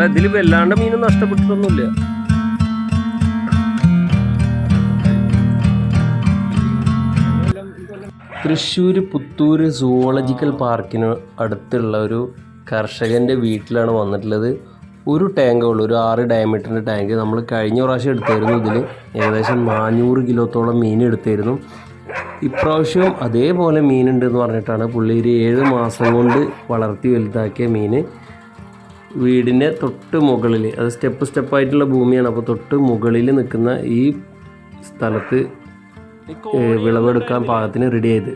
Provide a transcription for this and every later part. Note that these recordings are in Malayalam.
അല്ല ഇതിൽ വല്ലാണ്ട് മീൻ നഷ്ടപ്പെട്ടിട്ടൊന്നുമില്ല. തൃശ്ശൂർ പുത്തൂർ സുവോളജിക്കൽ പാർക്കിന് അടുത്തുള്ള ഒരു കർഷകന്റെ വീട്ടിലാണ് വന്നിട്ടുള്ളത്. ഒരു ടാങ്കേ ഉള്ളൂ ഒരു ആറ് ഡയമീറ്ററിന്റെ ടാങ്ക് നമ്മൾ കഴിഞ്ഞ പ്രാവശ്യം എടുത്തായിരുന്നു ഇതിൽ ഏകദേശം നാനൂറ് കിലോത്തോളം മീൻ എടുത്തായിരുന്നു. ഇപ്രാവശ്യവും അതേപോലെ മീനുണ്ട് എന്ന് പറഞ്ഞിട്ടാണ് പുള്ളി ഒരു ഏഴ് മാസം കൊണ്ട് വളർത്തി വലുതാക്കിയ മീൻ വീടിന്റെ തൊട്ട് മുകളിൽ അത് സ്റ്റെപ്പ് സ്റ്റെപ്പായിട്ടുള്ള ഭൂമിയാണ്. അപ്പോൾ തൊട്ട് മുകളിൽ നിൽക്കുന്ന ഈ സ്ഥലത്ത് വിളവെടുക്കാൻ പാകത്തിന് റെഡി ആയത്.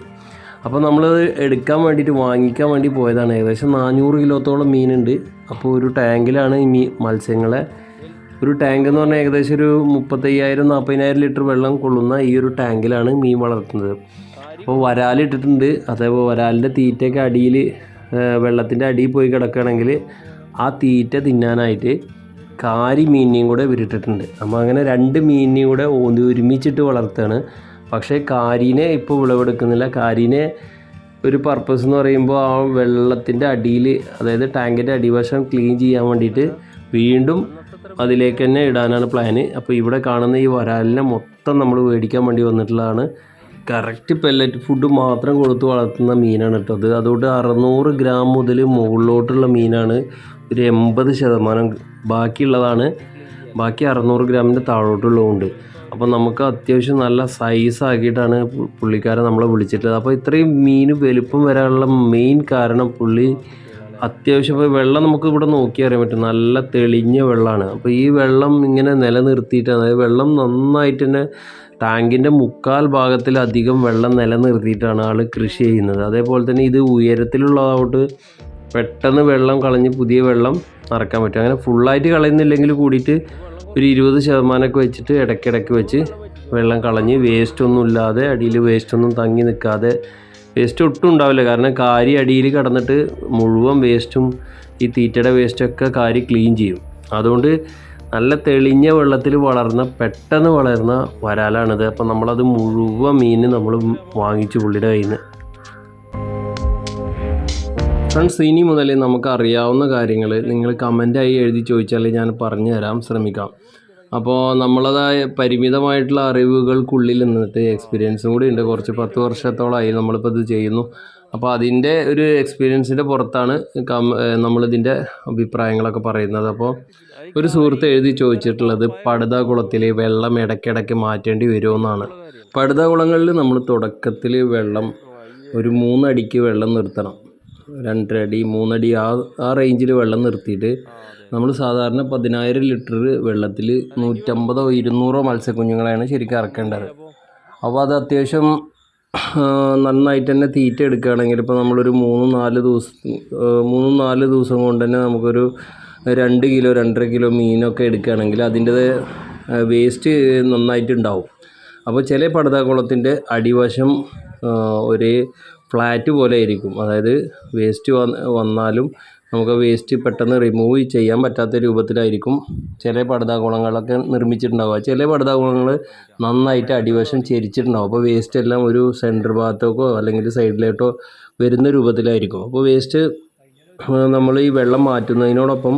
അപ്പോൾ നമ്മൾ എടുക്കാൻ വേണ്ടിയിട്ട് വാങ്ങിക്കാൻ വേണ്ടി പോയതാണ്. ഏകദേശം നാനൂറ് കിലോത്തോളം മീനുണ്ട്. അപ്പോൾ ഒരു ടാങ്കിലാണ് ഈ മീ മത്സ്യങ്ങളെ. ഒരു ടാങ്ക് എന്ന് പറഞ്ഞാൽ ഏകദേശം ഒരു മുപ്പത്തയ്യായിരം നാൽപ്പതിനായിരം ലിറ്റർ വെള്ളം കൊള്ളുന്ന ഈ ഒരു ടാങ്കിലാണ് മീൻ വളർത്തുന്നത്. അപ്പോൾ വരാലിട്ടിട്ടുണ്ട് അതേപോലെ വരാലിന്റെ തീറ്റയൊക്കെ അടിയിൽ വെള്ളത്തിന്റെ അടിയിൽ പോയി കിടക്കുകയാണെങ്കിൽ ആ തീറ്റ തിന്നാനായിട്ട് കാരി മീനിനെയും കൂടെ വിരിട്ടിട്ടുണ്ട് നമ്മൾ അങ്ങനെ രണ്ട് മീനിനെയും കൂടെ ഒന്ന് ഒരുമിച്ചിട്ട് വളർത്തുകയാണ്. പക്ഷേ കാരീനെ ഇപ്പോൾ വിളവെടുക്കുന്നില്ല. കാരീനെ ഒരു പർപ്പസ് എന്ന് പറയുമ്പോൾ ആ വെള്ളത്തിന്റെ അടിയിൽ അതായത് ടാങ്കിന്റെ അടിവശം ക്ലീൻ ചെയ്യാൻ വേണ്ടിയിട്ട് വീണ്ടും അതിലേക്ക് തന്നെ ഇടാനാണ് പ്ലാന് അപ്പോൾ ഇവിടെ കാണുന്ന ഈ വരാലിനെ മൊത്തം നമ്മൾ മേടിക്കാൻ വേണ്ടി വന്നിട്ടുള്ളതാണ്. കറക്റ്റ് പെല്ലറ്റ് ഫുഡ് മാത്രം കൊടുത്ത് വളർത്തുന്ന മീനാണ് കേട്ടോ അത്. അതുകൊണ്ട് അറുന്നൂറ് ഗ്രാം മുതൽ മുകളിലോട്ടുള്ള മീനാണ് ഒരു എൺപത് ശതമാനം ബാക്കിയുള്ളതാണ്. ബാക്കി അറുന്നൂറ് ഗ്രാമിന്റെ താഴോട്ടുള്ളതുകൊണ്ട് അപ്പോൾ നമുക്ക് അത്യാവശ്യം നല്ല സൈസ് ആക്കിയിട്ടാണ് പുള്ളിക്കാരെ നമ്മളെ വിളിച്ചിട്ടുള്ളത്. അപ്പോൾ ഇത്രയും മീൻ വലുപ്പം വരാനുള്ള മെയിൻ കാരണം പുള്ളി അത്യാവശ്യം ഇപ്പോൾ വെള്ളം നമുക്ക് ഇവിടെ നോക്കി അറിയാൻ പറ്റും. നല്ല തെളിഞ്ഞ വെള്ളമാണ്. അപ്പോൾ ഈ വെള്ളം ഇങ്ങനെ നിലനിർത്തിയിട്ട് അതായത് വെള്ളം നന്നായിട്ട് തന്നെ ടാങ്കിന്റെ മുക്കാൽ ഭാഗത്തിലധികം വെള്ളം നിലനിർത്തിയിട്ടാണ് ആൾ കൃഷി ചെയ്യുന്നത്. അതേപോലെ തന്നെ ഇത് ഉയരത്തിലുള്ളതാവട്ട് പെട്ടെന്ന് വെള്ളം കളഞ്ഞ് പുതിയ വെള്ളം നിറക്കാൻ പറ്റും. അങ്ങനെ ഫുള്ളായിട്ട് കളയുന്നില്ലെങ്കിൽ കൂടിയിട്ട് ഒരു ഇരുപത് ശതമാനമൊക്കെ വെച്ചിട്ട് ഇടയ്ക്കിടയ്ക്ക് വെച്ച് വെള്ളം കളഞ്ഞ് വേസ്റ്റ് ഒന്നും ഇല്ലാതെ അടിയിൽ വേസ്റ്റ് ഒന്നും തങ്ങി നിൽക്കാതെ വേസ്റ്റ് ഒട്ടും ഉണ്ടാവില്ല. കാരണം കാരി അടിയിൽ കടന്നിട്ട് മുഴുവൻ വേസ്റ്റും ഈ തീറ്റയുടെ വേസ്റ്റൊക്കെ കാരി ക്ലീൻ ചെയ്യും. അതുകൊണ്ട് നല്ല തെളിഞ്ഞ വെള്ളത്തിൽ വളർന്ന പെട്ടെന്ന് വളർന്ന വരാലാണിത്. അപ്പം നമ്മളത് മുഴുവൻ മീൻ നമ്മൾ വാങ്ങിച്ചു പുള്ളിയുടെ കയ്യിൽ നിന്ന് ഫ്രണ്ട്സ് ഇനി മുതൽ നമുക്ക് അറിയാവുന്ന കാര്യങ്ങൾ നിങ്ങൾ കമന്റായി എഴുതി ചോദിച്ചാൽ ഞാൻ പറഞ്ഞു തരാൻ ശ്രമിക്കാം. അപ്പോൾ നമ്മളതായ പരിമിതമായിട്ടുള്ള അറിവുകൾക്കുള്ളിൽ നിന്നിട്ട് എക്സ്പീരിയൻസും കൂടി ഉണ്ട്. കുറച്ച് പത്ത് വർഷത്തോളമായി നമ്മളിപ്പോൾ ഇത് ചെയ്യുന്നു. അപ്പോൾ അതിന്റെ ഒരു എക്സ്പീരിയൻസിന്റെ പുറത്താണ് കം നമ്മളിതിന്റെ അഭിപ്രായങ്ങളൊക്കെ പറയുന്നത്. അപ്പോൾ ഒരു സുഹൃത്ത് എഴുതി ചോദിച്ചിട്ടുള്ളത് പടുത കുളത്തിൽ വെള്ളം ഇടയ്ക്കിടയ്ക്ക് മാറ്റേണ്ടി വരുമെന്നാണ്. പടുത കുളങ്ങളിൽ നമ്മൾ തുടക്കത്തിൽ വെള്ളം ഒരു മൂന്നടിക്ക് വെള്ളം നിർത്തണം. രണ്ടരടി മൂന്നടി ആ ആ റേഞ്ചിൽ വെള്ളം നിർത്തിയിട്ട് നമ്മൾ സാധാരണ പതിനായിരം ലിറ്റർ വെള്ളത്തിൽ നൂറ്റമ്പതോ ഇരുന്നൂറോ മത്സ്യക്കുഞ്ഞുങ്ങളെയാണ് ശരിക്കും ഇറക്കേണ്ടത് അപ്പോൾ അത് അത്യാവശ്യം നന്നായിട്ട് തന്നെ തീറ്റ എടുക്കുകയാണെങ്കിൽ ഇപ്പോൾ നമ്മളൊരു മൂന്ന് നാല് ദിവസം മൂന്ന് നാല് ദിവസം കൊണ്ട് തന്നെ നമുക്കൊരു രണ്ട് കിലോ രണ്ടര കിലോ മീനൊക്കെ എടുക്കുകയാണെങ്കിൽ അതിന്റെ വേസ്റ്റ് നന്നായിട്ടുണ്ടാവും. അപ്പോൾ ചില പടുതാക്കുളത്തിന്റെ അടിവശം ഒരേ ഫ്ലാറ്റ് പോലെ ആയിരിക്കും. അതായത് വേസ്റ്റ് വന്നാലും നമുക്ക് വേസ്റ്റ് പെട്ടെന്ന് റിമൂവ് ചെയ്യാൻ പറ്റാത്ത രൂപത്തിലായിരിക്കും ചില പടുതാകുളങ്ങളൊക്കെ നിർമ്മിച്ചിട്ടുണ്ടാവുക. ചില പടുതാകുളങ്ങൾ നന്നായിട്ട് അടിവശം ചെരിച്ചിട്ടുണ്ടാവും. അപ്പോൾ വേസ്റ്റ് എല്ലാം ഒരു സെന്റർ ഭാഗത്തേക്കോ അല്ലെങ്കിൽ സൈഡിലോട്ടോ വരുന്ന രൂപത്തിലായിരിക്കും. അപ്പോൾ വേസ്റ്റ് നമ്മൾ ഈ വെള്ളം മാറ്റുന്നതിനോടൊപ്പം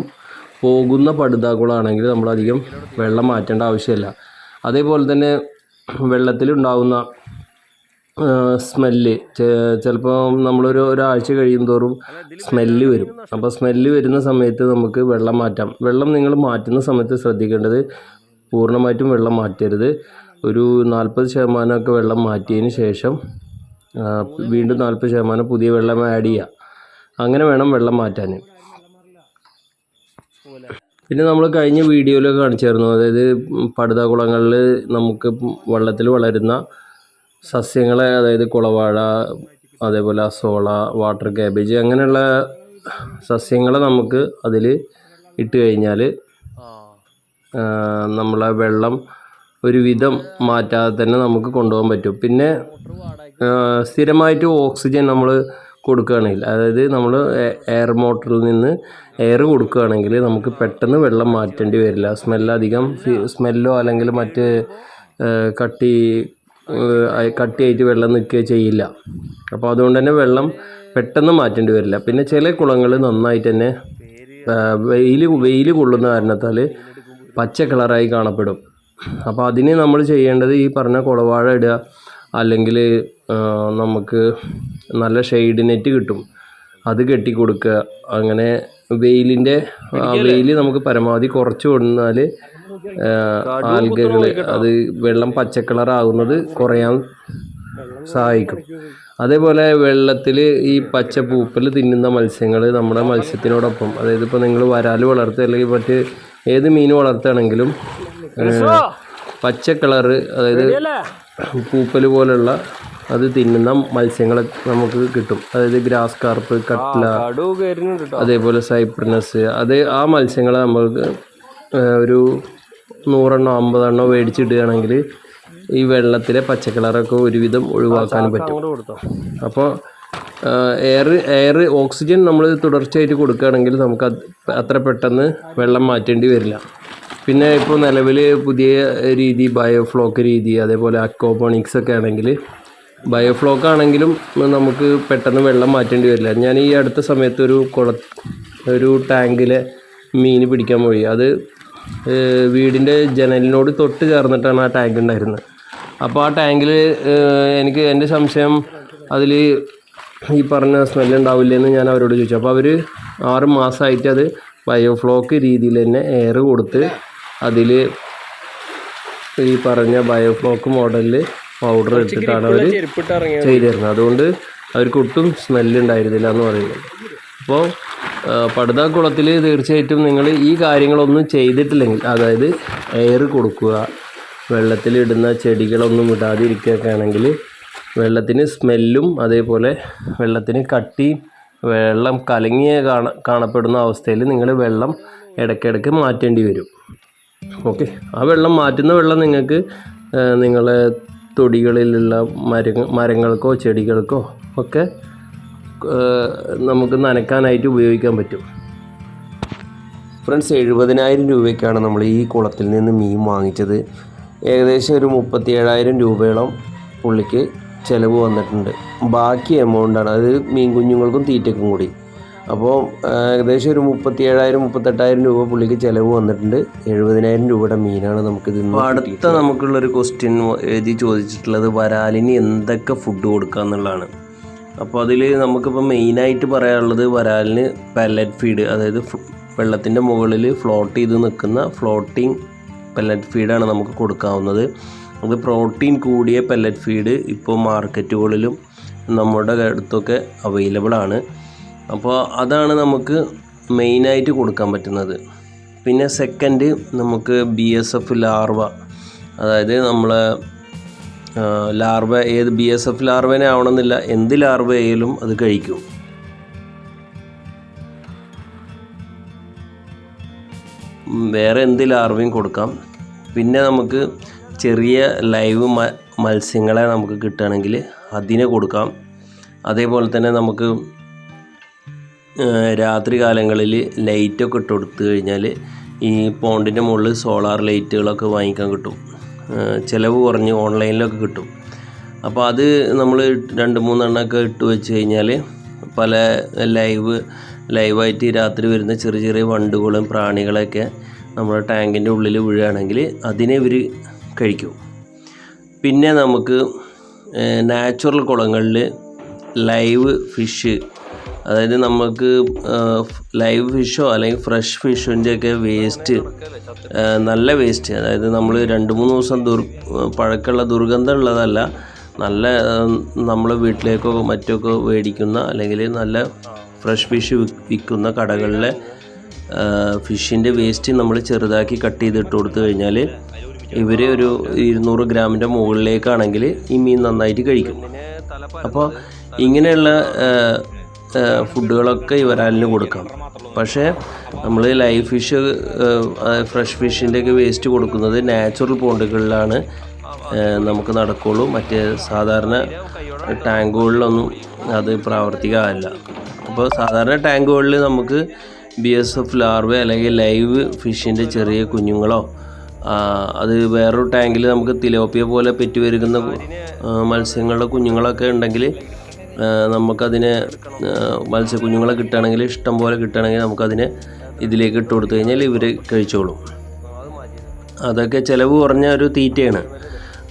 പോകുന്ന നമ്മൾ നമ്മളധികം വെള്ളം മാറ്റേണ്ട ആവശ്യമില്ല. അതേപോലെ തന്നെ വെള്ളത്തിലുണ്ടാകുന്ന സ്മെല്ല് ചിലപ്പോൾ നമ്മളൊരു ഒരാഴ്ച കഴിയും തോറും സ്മെല്ല് വരും. അപ്പോൾ സ്മെല്ല് വരുന്ന സമയത്ത് നമുക്ക് വെള്ളം മാറ്റാം. വെള്ളം നിങ്ങൾ മാറ്റുന്ന സമയത്ത് ശ്രദ്ധിക്കേണ്ടത് പൂർണമായിട്ടും വെള്ളം മാറ്റരുത്. ഒരു നാൽപ്പത് ശതമാനമൊക്കെ വെള്ളം മാറ്റിയതിന് ശേഷം വീണ്ടും നാൽപ്പത് ശതമാനം പുതിയ വെള്ളം ആഡ് ചെയ്യുക അങ്ങനെ വേണം വെള്ളം മാറ്റാൻ. പിന്നെ നമ്മൾ കഴിഞ്ഞ വീഡിയോയിലൊക്കെ കാണിച്ചായിരുന്നു. അതായത് പടുത കുളങ്ങളിൽ നമുക്ക് വെള്ളത്തിൽ വളരുന്ന സസ്യങ്ങളെ അതായത് കുളവാഴ അതേപോലെ അസോള വാട്ടർ കാബേജ് അങ്ങനെയുള്ള സസ്യങ്ങളെ നമുക്ക് അതിൽ ഇട്ട് കഴിഞ്ഞാൽ നമ്മളെ വെള്ളം ഒരുവിധം മാറ്റാതെ തന്നെ നമുക്ക് കൊണ്ടുപോകാൻ പറ്റും. പിന്നെ സ്ഥിരമായിട്ട് ഓക്സിജൻ നമ്മൾ കൊടുക്കുകയാണെങ്കിൽ അതായത് നമ്മൾ എയർ മോട്ടറിൽ നിന്ന് എയർ കൊടുക്കുകയാണെങ്കിൽ നമുക്ക് പെട്ടെന്ന് വെള്ളം മാറ്റേണ്ടി വരില്ല. സ്മെല്ല് അധികം സ്മെല്ലോ അല്ലെങ്കിൽ മറ്റ് കട്ടി കട്ടിയായിട്ട് വെള്ളം നിൽക്കുകയോ ചെയ്യില്ല. അപ്പോൾ അതുകൊണ്ട് തന്നെ വെള്ളം പെട്ടെന്ന് മാറ്റേണ്ടി വരില്ല. പിന്നെ ചില കുളങ്ങൾ നന്നായിട്ട് തന്നെ വെയിൽ വെയിൽ കൊള്ളുന്ന കാരണത്താൽ പച്ച കളറായി കാണപ്പെടും. അപ്പോൾ അതിന് നമ്മൾ ചെയ്യേണ്ടത് ഈ പറഞ്ഞ കുളവാഴ ഇടുക. അല്ലെങ്കിൽ നമുക്ക് നല്ല ഷെയ്ഡ് നെറ്റ് കിട്ടും. അത് കെട്ടി കൊടുക്കുക അങ്ങനെ വെയിലിന്റെ വെയിൽ നമുക്ക് പരമാവധി കുറച്ച് കൊടുത്താൽ ആൽഗകൾ അത് വെള്ളം പച്ച കളറാകുന്നത് കുറയാൻ സഹായിക്കും. അതേപോലെ വെള്ളത്തിൽ ഈ പച്ച പൂപ്പൽ തിന്നുന്ന മത്സ്യങ്ങൾ നമ്മുടെ മത്സ്യത്തിനോടൊപ്പം അതായത് ഇപ്പോൾ നിങ്ങൾ വരാൽ വളർത്തുക അല്ലെങ്കിൽ മറ്റ് ഏത് മീൻ വളർത്തുകയാണെങ്കിലും പച്ചക്കളർ പച്ച കളറ് അതായത് പൂപ്പൽ പോലുള്ള അത് തിന്നുന്ന മത്സ്യങ്ങളെ നമുക്ക് കിട്ടും. അതായത് ഗ്രാസ് കാർപ്പ് കട്ട്ല അതേപോലെ സൈപ്രനസ്. അത് ആ മത്സ്യങ്ങളെ നമുക്ക് ഒരു നൂറെണ്ണോ അമ്പതെണ്ണോ മേടിച്ചിടുകയാണെങ്കിൽ ഈ വെള്ളത്തിലെ പച്ചക്കളറൊക്കെ ഒരുവിധം ഒഴിവാക്കാൻ പറ്റും. അപ്പോൾ എയർ എയർ ഓക്സിജൻ നമ്മൾ തുടർച്ചയായിട്ട് കൊടുക്കുകയാണെങ്കിൽ നമുക്ക് അത്ര പെട്ടെന്ന് വെള്ളം മാറ്റേണ്ടി വരില്ല. പിന്നെ ഇപ്പോൾ നിലവിൽ പുതിയ രീതി ബയോഫ്ലോക്ക് രീതി അതേപോലെ അക്കോപോണിക്സ് ഒക്കെ ആണെങ്കിൽ ബയോഫ്ലോക്ക് ആണെങ്കിലും നമുക്ക് പെട്ടെന്ന് വെള്ളം മാറ്റേണ്ടി വരില്ല. ഞാൻ ഈ അടുത്ത സമയത്ത് ഒരു കുള ഒരു ടാങ്കിലെ മീൻ പിടിക്കാൻ പോയി. അത് വീടിന്റെ ജനലിനോട് തൊട്ട് ചേർന്നിട്ടാണ് ആ ടാങ്ക് ഉണ്ടായിരുന്നത്. അപ്പോൾ ആ ടാങ്കിൽ എനിക്ക് എന്റെ സംശയം അതിൽ ഈ പറഞ്ഞ സ്മെല്ല് ഉണ്ടാവില്ലെന്ന് ഞാൻ അവരോട് ചോദിച്ചു. അപ്പോൾ അവർ ആറ് മാസമായിട്ട് അത് ബയോഫ്ലോക്ക് രീതിയിൽ തന്നെ എയർ കൊടുത്ത് അതിൽ ഈ പറഞ്ഞ ബയോഫ്ലോക്ക് മോഡലിൽ പൗഡർ എടുത്തിട്ടാണ് അവർ ചെയ്തിരുന്നത്. അതുകൊണ്ട് അവർക്ക് ഒട്ടും സ്മെല്ല് ഉണ്ടായിരുന്നില്ല എന്ന് പറയുന്നത്. അപ്പോൾ പടുത കുളത്തിൽ തീർച്ചയായിട്ടും നിങ്ങൾ ഈ കാര്യങ്ങളൊന്നും ചെയ്തിട്ടില്ലെങ്കിൽ അതായത് എയർ കൊടുക്കുക വെള്ളത്തിലിടുന്ന ചെടികളൊന്നും ഇടാതിരിക്കുകയൊക്കെ ആണെങ്കിൽ വെള്ളത്തിന് സ്മെല്ലും അതേപോലെ വെള്ളത്തിന് കട്ടി വെള്ളം കലങ്ങിയ കാണ കാണപ്പെടുന്ന അവസ്ഥയിൽ നിങ്ങൾ വെള്ളം ഇടയ്ക്കിടയ്ക്ക് മാറ്റേണ്ടി വരും. ഓക്കെ. ആ വെള്ളം മാറ്റുന്ന വെള്ളം നിങ്ങൾക്ക് നിങ്ങളെ തൊടികളിലുള്ള മര മരങ്ങൾക്കോ ചെടികൾക്കോ ഒക്കെ നമുക്ക് നനയ്ക്കാനായിട്ട് ഉപയോഗിക്കാൻ പറ്റും. ഫ്രണ്ട്സ് എഴുപതിനായിരം രൂപയ്ക്കാണ് നമ്മൾ ഈ കുളത്തിൽ നിന്ന് മീൻ വാങ്ങിച്ചത്. ഏകദേശം ഒരു മുപ്പത്തി ഏഴായിരം രൂപയോളം പുള്ളിക്ക് ചിലവ് വന്നിട്ടുണ്ട്. ബാക്കി എമൗണ്ടാണ് അത് മീൻ കുഞ്ഞുങ്ങൾക്കും തീറ്റക്കും കൂടി. അപ്പോൾ ഏകദേശം ഒരു മുപ്പത്തി ഏഴായിരം മുപ്പത്തെട്ടായിരം രൂപ പുള്ളിക്ക് ചിലവ് വന്നിട്ടുണ്ട്. എഴുപതിനായിരം രൂപയുടെ മീനാണ് നമുക്ക് ഇത് അടുത്ത നമുക്കുള്ളൊരു ക്വസ്റ്റ്യൻ എഴുതി ചോദിച്ചിട്ടുള്ളത് വരാലിന് എന്തൊക്കെ ഫുഡ് കൊടുക്കുക എന്നുള്ളതാണ്. അപ്പോൾ അതിൽ നമുക്കിപ്പോൾ മെയിനായിട്ട് പറയാനുള്ളത് വരാലിന് പെല്ലറ്റ് ഫീഡ് അതായത് വെള്ളത്തിന്റെ മുകളിൽ ഫ്ലോട്ട് ചെയ്ത് നിൽക്കുന്ന ഫ്ലോട്ടിംഗ് പെല്ലറ്റ് ഫീഡാണ് നമുക്ക് കൊടുക്കാവുന്നത്. അത് പ്രോട്ടീൻ കൂടിയ പെല്ലറ്റ് ഫീഡ് ഇപ്പോൾ മാർക്കറ്റുകളിലും നമ്മുടെ അടുത്തൊക്കെ അവൈലബിൾ ആണ്. അപ്പോൾ അതാണ് നമുക്ക് മെയിനായിട്ട് കൊടുക്കാൻ പറ്റുന്നത്. പിന്നെ സെക്കൻഡ് നമുക്ക് ബി എസ് എഫ് ലാർവ അതായത് നമ്മളെ ലാർവ ഏത് ബി എസ് എഫ് ലാർവേനെ ആവണമെന്നില്ല എന്ത് ലാർവ ആയാലും അത് കഴിക്കും. വേറെ എന്ത് ലാർവയും കൊടുക്കാം. പിന്നെ നമുക്ക് ചെറിയ ലൈവ് മത്സ്യങ്ങളെ നമുക്ക് കിട്ടുകയാണെങ്കിൽ അതിനെ കൊടുക്കാം. അതേപോലെ തന്നെ നമുക്ക് രാത്രി കാലങ്ങളിൽ ലൈറ്റൊക്കെ ഇട്ട് കൊടുത്തു കഴിഞ്ഞാൽ ഈ പോണ്ടിന്റെ മുകളിൽ സോളാർ ലൈറ്റുകളൊക്കെ വാങ്ങിക്കാൻ കിട്ടും. ചിലവ് കുറഞ്ഞ് ഓൺലൈനിലൊക്കെ കിട്ടും. അപ്പോൾ അത് നമ്മൾ രണ്ട് മൂന്നെണ്ണമൊക്കെ ഇട്ട് വെച്ച് കഴിഞ്ഞാൽ പല ലൈവ് ലൈവായിട്ട് രാത്രി വരുന്ന ചെറിയ ചെറിയ വണ്ടുകളും പ്രാണികളൊക്കെ നമ്മുടെ ടാങ്കിന്റെ ഉള്ളിൽ വീഴുകയാണെങ്കിൽ അതിനെ ഇവർ കഴിക്കും. പിന്നെ നമുക്ക് നാച്ചുറൽ കുളങ്ങളിൽ ലൈവ് ഫിഷ് അതായത് നമുക്ക് ലൈവ് ഫിഷോ അല്ലെങ്കിൽ ഫ്രഷ് ഫിഷിന്റെ ഒക്കെ വേസ്റ്റ് നല്ല വേസ്റ്റ് അതായത് നമ്മൾ രണ്ട് മൂന്ന് ദിവസം ദുർ പഴക്കമുള്ള ദുർഗന്ധം ഉള്ളതല്ല നല്ല നമ്മൾ വീട്ടിലേക്കോ മറ്റൊക്കെ മേടിക്കുന്ന അല്ലെങ്കിൽ നല്ല ഫ്രഷ് ഫിഷ് വിൽക്കുന്ന കടകളിലെ ഫിഷിന്റെ വേസ്റ്റ് നമ്മൾ ചെറുതാക്കി കട്ട് ചെയ്തിട്ട് കൊടുത്തു കഴിഞ്ഞാൽ ഇവർ ഒരു ഇരുന്നൂറ് ഗ്രാമിന്റെ മുകളിലേക്കാണെങ്കിൽ ഈ മീൻ നന്നായിട്ട് കഴിക്കും. അപ്പോൾ ഇങ്ങനെയുള്ള ഫുഡുകളൊക്കെ ഇവരാലിന് വരാലിന് കൊടുക്കാം പക്ഷേ നമ്മൾ ലൈഫ് ഫിഷ് ഫ്രഷ് ഫിഷിന്റെ ഒക്കെ വേസ്റ്റ് കൊടുക്കുന്നത് നാച്ചുറൽ പോണ്ടുകളിലാണ് നമുക്ക് നടക്കുള്ളൂ. മറ്റേ സാധാരണ ടാങ്കുകളിലൊന്നും അത് പ്രാവർത്തികമല്ല. അപ്പോൾ സാധാരണ ടാങ്കുകളിൽ നമുക്ക് ബി എസ് എഫ് ലാർവ അല്ലെങ്കിൽ ലൈവ് ഫിഷിന്റെ ചെറിയ കുഞ്ഞുങ്ങളോ അത് വേറൊരു ടാങ്കിൽ നമുക്ക് തിലോപ്പിയ പോലെ പെറ്റുവരുന്ന മത്സ്യങ്ങളുടെ കുഞ്ഞുങ്ങളൊക്കെ ഉണ്ടെങ്കിൽ നമുക്കതിനെ മത്സ്യക്കുഞ്ഞുങ്ങളെ കിട്ടുകയാണെങ്കിൽ ഇഷ്ടം പോലെ കിട്ടുകയാണെങ്കിൽ നമുക്കതിനെ ഇതിലേക്ക് ഇട്ട് കൊടുത്തു കഴിഞ്ഞാൽ ഇവർ കഴിച്ചോളും. അതൊക്കെ ചിലവ് കുറഞ്ഞ ഒരു തീറ്റയാണ്.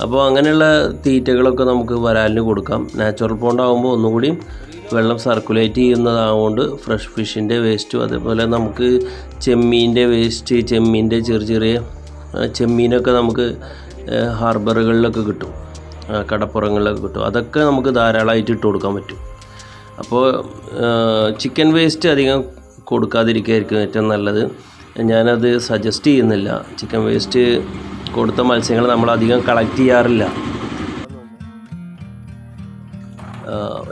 അപ്പോൾ അങ്ങനെയുള്ള തീറ്റകളൊക്കെ നമുക്ക് വരാലിന് കൊടുക്കാം. നാച്ചുറൽ പോണ്ടാകുമ്പോൾ ഒന്നുകൂടി വെള്ളം സർക്കുലേറ്റ് ചെയ്യുന്നതാകൊണ്ട് ഫ്രഷ് ഫിഷിന്റെ വേസ്റ്റും അതേപോലെ നമുക്ക് ചെമ്മീന്റെ വേസ്റ്റ് ചെമ്മീന്റെ ചെറിയ ചെറിയ ചെമ്മീനൊക്കെ നമുക്ക് ഹാർബറുകളിലൊക്കെ കിട്ടും. കടപ്പുറങ്ങളിലൊക്കെ കിട്ടും. അതൊക്കെ നമുക്ക് ധാരാളമായിട്ട് ഇട്ട് കൊടുക്കാൻ പറ്റും. അപ്പോൾ ചിക്കൻ വേസ്റ്റ് അധികം കൊടുക്കാതിരിക്കുകയായിരിക്കും ഏറ്റവും നല്ലത്. ഞാനത് സജസ്റ്റ് ചെയ്യുന്നില്ല. ചിക്കൻ വേസ്റ്റ് കൊടുത്ത മത്സ്യങ്ങൾ നമ്മൾ അധികം കളക്ട് ചെയ്യാറില്ല.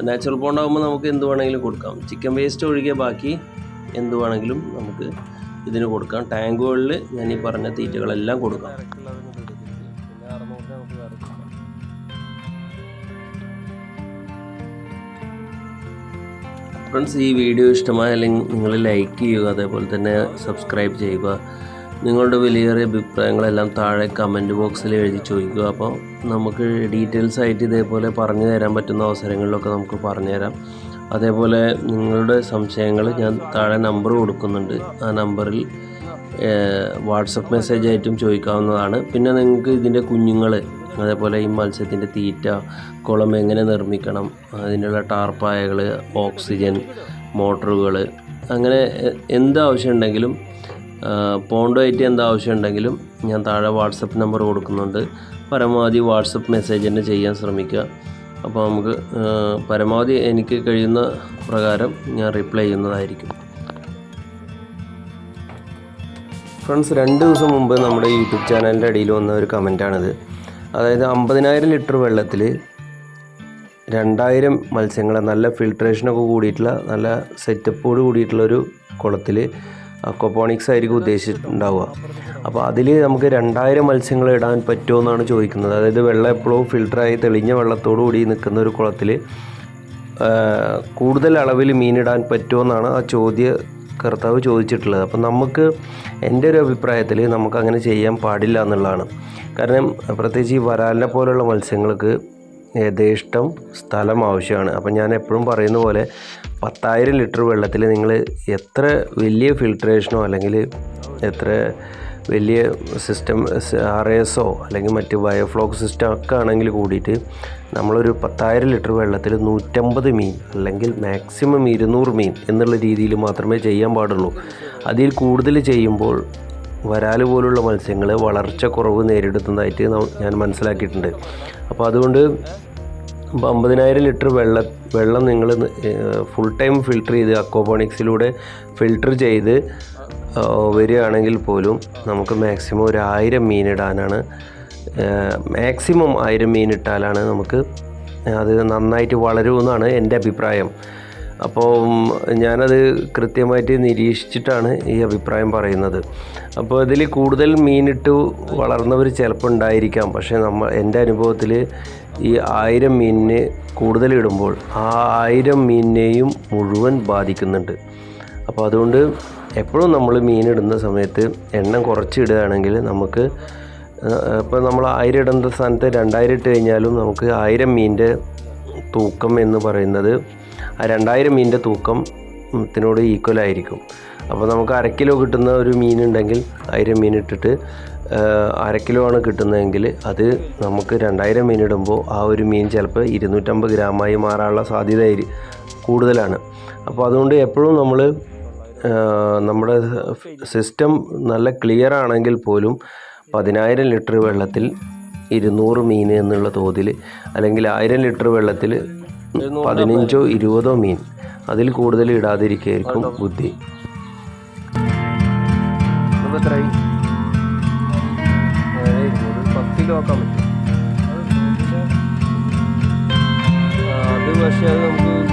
നാച്ചുറൽ പോണ്ടാകുമ്പോൾ നമുക്ക് എന്ത് വേണമെങ്കിലും കൊടുക്കാം. ചിക്കൻ വേസ്റ്റ് ഒഴികെ ബാക്കി എന്ത് വേണമെങ്കിലും നമുക്ക് ഇതിന് കൊടുക്കാം. ടാങ്കുകളിൽ ഞാൻ ഈ പറഞ്ഞ തീറ്റകളെല്ലാം കൊടുക്കാം. ഫ്രണ്ട്സ് ഈ വീഡിയോ ഇഷ്ടമായാലും നിങ്ങൾ ലൈക്ക് ചെയ്യുക അതേപോലെ തന്നെ സബ്സ്ക്രൈബ് ചെയ്യുക. നിങ്ങളുടെ വിലയേറിയ അഭിപ്രായങ്ങളെല്ലാം താഴെ കമന്റ് ബോക്സിൽ എഴുതി ചോദിക്കുക. അപ്പോൾ നമുക്ക് ഡീറ്റെയിൽസ് ആയിട്ട് ഇതേപോലെ പറഞ്ഞു തരാൻ പറ്റുന്ന അവസരങ്ങളിലൊക്കെ നമുക്ക് പറഞ്ഞു തരാം. അതേപോലെ നിങ്ങളുടെ സംശയങ്ങൾ ഞാൻ താഴെ നമ്പർ കൊടുക്കുന്നുണ്ട്. ആ നമ്പറിൽ വാട്സപ്പ് മെസ്സേജ് ആയിട്ടും ചോദിക്കാവുന്നതാണ്. പിന്നെ നിങ്ങൾക്ക് ഇതിന്റെ കുഞ്ഞുങ്ങൾ അതേപോലെ ഈ മത്സ്യത്തിന്റെ തീറ്റ കുളം എങ്ങനെ നിർമ്മിക്കണം അതിനുള്ള ടാർപ്പായകൾ ഓക്സിജൻ മോട്ടറുകൾ അങ്ങനെ എന്താവശ്യം ഉണ്ടെങ്കിലും പോണ്ടോയിറ്റ് പോണ്ടുമായിട്ട് എന്ത് ആവശ്യമുണ്ടെങ്കിലും ഞാൻ താഴെ വാട്സപ്പ് നമ്പർ കൊടുക്കുന്നുണ്ട്. പരമാവധി വാട്സപ്പ് മെസ്സേജ് തന്നെ ചെയ്യാൻ ശ്രമിക്കുക. അപ്പോൾ നമുക്ക് പരമാവധി എനിക്ക് കഴിയുന്ന പ്രകാരം ഞാൻ റിപ്ലൈ ചെയ്യുന്നതായിരിക്കും. ഫ്രണ്ട്സ് രണ്ട് ദിവസം മുമ്പ് നമ്മുടെ യൂട്യൂബ് ചാനലിന്റെ അടിയിൽ വന്ന ഒരു കമന്റാണിത്. അതായത് അമ്പതിനായിരം ലിറ്റർ വെള്ളത്തിൽ രണ്ടായിരം മത്സ്യങ്ങളെ നല്ല ഫിൽട്രേഷനൊക്കെ കൂടിയിട്ടുള്ള നല്ല സെറ്റപ്പോട് കൂടിയിട്ടുള്ള ഒരു കുളത്തിൽ അക്വപോണിക്സ് ആയിരിക്കും ഉദ്ദേശിച്ചിട്ടുണ്ടാവുക. അപ്പോൾ അതിൽ നമുക്ക് രണ്ടായിരം മത്സ്യങ്ങൾ ഇടാൻ പറ്റുമോ എന്നാണ് ചോദിക്കുന്നത്. അതായത് വെള്ളം എപ്പോഴും ഫിൽട്ടറായി തെളിഞ്ഞ വെള്ളത്തോടു കൂടി നിൽക്കുന്ന ഒരു കുളത്തിൽ കൂടുതൽ അളവിൽ മീനിടാൻ പറ്റുമോ എന്നാണ് ആ ചോദ്യ കർത്താവ് ചോദിച്ചിട്ടുള്ളത്. അപ്പം നമുക്ക് എന്റെ ഒരു അഭിപ്രായത്തിൽ നമുക്ക് അങ്ങനെ ചെയ്യാൻ പാടില്ല എന്നുള്ളതാണ്. കാരണം പ്രത്യേകിച്ച് ഈ വരാലിനെ പോലുള്ള മത്സ്യങ്ങൾക്ക് യഥേഷ്ടം സ്ഥലം ആവശ്യമാണ്. അപ്പം ഞാൻ എപ്പോഴും പറയുന്ന പോലെ പത്തായിരം ലിറ്റർ വെള്ളത്തിൽ നിങ്ങൾ എത്ര വലിയ ഫിൽട്രേഷനോ അല്ലെങ്കിൽ എത്ര വലിയ സിസ്റ്റം ആർ എസോ അല്ലെങ്കിൽ മറ്റ് ബയോഫ്ലോക്ക് സിസ്റ്റം ഒക്കെ ആണെങ്കിൽ കൂടിയിട്ട് നമ്മളൊരു പത്തായിരം ലിറ്റർ വെള്ളത്തിൽ നൂറ്റമ്പത് മീൻ അല്ലെങ്കിൽ മാക്സിമം ഇരുന്നൂറ് മീൻ എന്നുള്ള രീതിയിൽ മാത്രമേ ചെയ്യാൻ പാടുള്ളൂ. അതിൽ കൂടുതൽ ചെയ്യുമ്പോൾ വരാൽ പോലുള്ള മത്സ്യങ്ങൾ വളർച്ച കുറവ് നേരിടുന്നതായിട്ട് ഞാൻ മനസ്സിലാക്കിയിട്ടുണ്ട്. അപ്പോൾ അതുകൊണ്ട് അപ്പോൾ അമ്പതിനായിരം ലിറ്റർ വെള്ള വെള്ളം നിങ്ങൾ ഫുൾ ടൈം ഫിൽട്ടർ ചെയ്ത് അക്വാപോണിക്സിലൂടെ ഫിൽട്ടർ ചെയ്ത് വരികയാണെങ്കിൽ പോലും നമുക്ക് മാക്സിമം ഒരു ആയിരം മീനിടാനാണ് മാക്സിമം ആയിരം മീനിട്ടാലാണ് നമുക്ക് അത് നന്നായിട്ട് വളരുമെന്നാണ് എന്റെ അഭിപ്രായം. അപ്പോൾ ഞാനത് കൃത്യമായിട്ട് നിരീക്ഷിച്ചിട്ടാണ് ഈ അഭിപ്രായം പറയുന്നത്. അപ്പോൾ ഇതിൽ കൂടുതൽ മീനിട്ട് വളർന്നവർ ചിലപ്പോൾ ഉണ്ടായിരിക്കാം. പക്ഷേ നമ്മൾ എന്റെ അനുഭവത്തിൽ ഈ ആയിരം മീനിന് കൂടുതലിടുമ്പോൾ ആ ആയിരം മീനിനെയും മുഴുവൻ ബാധിക്കുന്നുണ്ട്. അപ്പോൾ അതുകൊണ്ട് എപ്പോഴും നമ്മൾ മീനിടുന്ന സമയത്ത് എണ്ണം കുറച്ചിടുകയാണെങ്കിൽ നമുക്ക് ഇപ്പോൾ നമ്മൾ ആയിരം ഇടേണ്ട സ്ഥാനത്ത് രണ്ടായിരം ഇട്ട് കഴിഞ്ഞാലും നമുക്ക് ആയിരം മീനിന്റെ തൂക്കം എന്ന് പറയുന്നത് ആ രണ്ടായിരം മീനിന്റെ തൂക്കം ത്തിനോട് ഈക്വൽ ആയിരിക്കും. അപ്പോൾ നമുക്ക് അര കിലോ കിട്ടുന്ന ഒരു മീനുണ്ടെങ്കിൽ ആയിരം മീൻ ഇട്ടിട്ട് അര കിലോ ആണ് കിട്ടുന്നതെങ്കിൽ അത് നമുക്ക് രണ്ടായിരം മീൻ ഇടുമ്പോൾ ആ ഒരു മീൻ ചിലപ്പോൾ ഇരുന്നൂറ്റമ്പത് ഗ്രാമായി മാറാനുള്ള സാധ്യത കൂടുതലാണ്. അപ്പോൾ അതുകൊണ്ട് എപ്പോഴും നമ്മൾ നമ്മുടെ സിസ്റ്റം നല്ല ക്ലിയർ ആണെങ്കിൽ പോലും പതിനായിരം ലിറ്റർ വെള്ളത്തിൽ ഇരുന്നൂറ് മീൻ എന്നുള്ള തോതിൽ അല്ലെങ്കിൽ ആയിരം ലിറ്റർ വെള്ളത്തിൽ പതിനഞ്ചോ ഇരുപതോ മീൻ. അതിൽ കൂടുതൽ ഇടാതിരിക്കുകയായിരിക്കും ബുദ്ധി. പത്ത് കിലോ ആക്കാൻ പറ്റും. അത് പക്ഷേ അത് നമുക്ക്